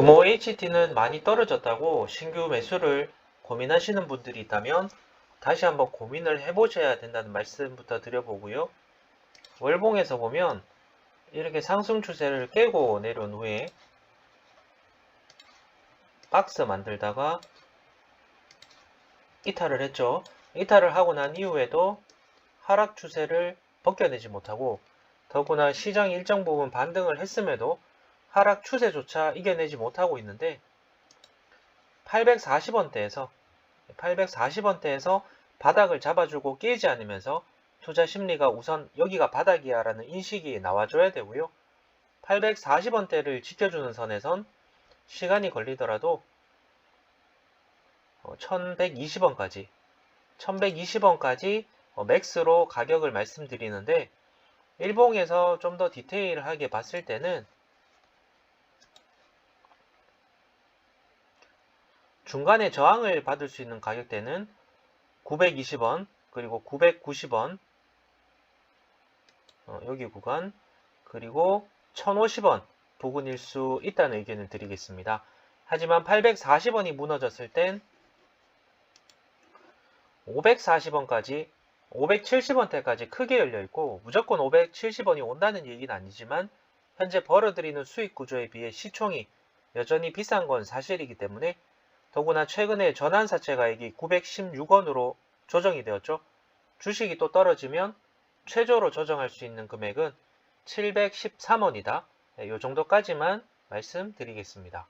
금호 HT는 많이 떨어졌다고 신규 매수를 고민하시는 분들이 있다면 다시 한번 고민을 해보셔야 된다는 말씀부터 드려보고요. 월봉에서 보면 이렇게 상승 추세를 깨고 내려온 후에 박스 만들다가 이탈을 했죠. 이탈을 하고 난 이후에도 하락 추세를 벗겨내지 못하고 더구나 시장이 일정 부분 반등을 했음에도 하락 추세조차 이겨내지 못하고 있는데 840원대에서 840원대에서 바닥을 잡아주고 깨지 않으면서 투자 심리가 우선 여기가 바닥이야 라는 인식이 나와줘야 되고요. 840원대를 지켜주는 선에선 시간이 걸리더라도 1120원까지 1120원까지 맥스로 가격을 말씀드리는데 일봉에서 좀 더 디테일하게 봤을 때는 중간에 저항을 받을 수 있는 가격대는 920원 그리고 990원 어, 여기 구간 그리고 1050원 부근일 수 있다는 의견을 드리겠습니다. 하지만 840원이 무너졌을 땐 540원까지 570원대까지 크게 열려 있고 무조건 570원이 온다는 얘기는 아니지만 현재 벌어들이는 수익 구조에 비해 시총이 여전히 비싼 건 사실이기 때문에 더구나 최근에 전환사채 가액이 916원으로 조정이 되었죠. 주식이 또 떨어지면 최저로 조정할 수 있는 금액은 713원이다. 이 정도까지만 말씀드리겠습니다.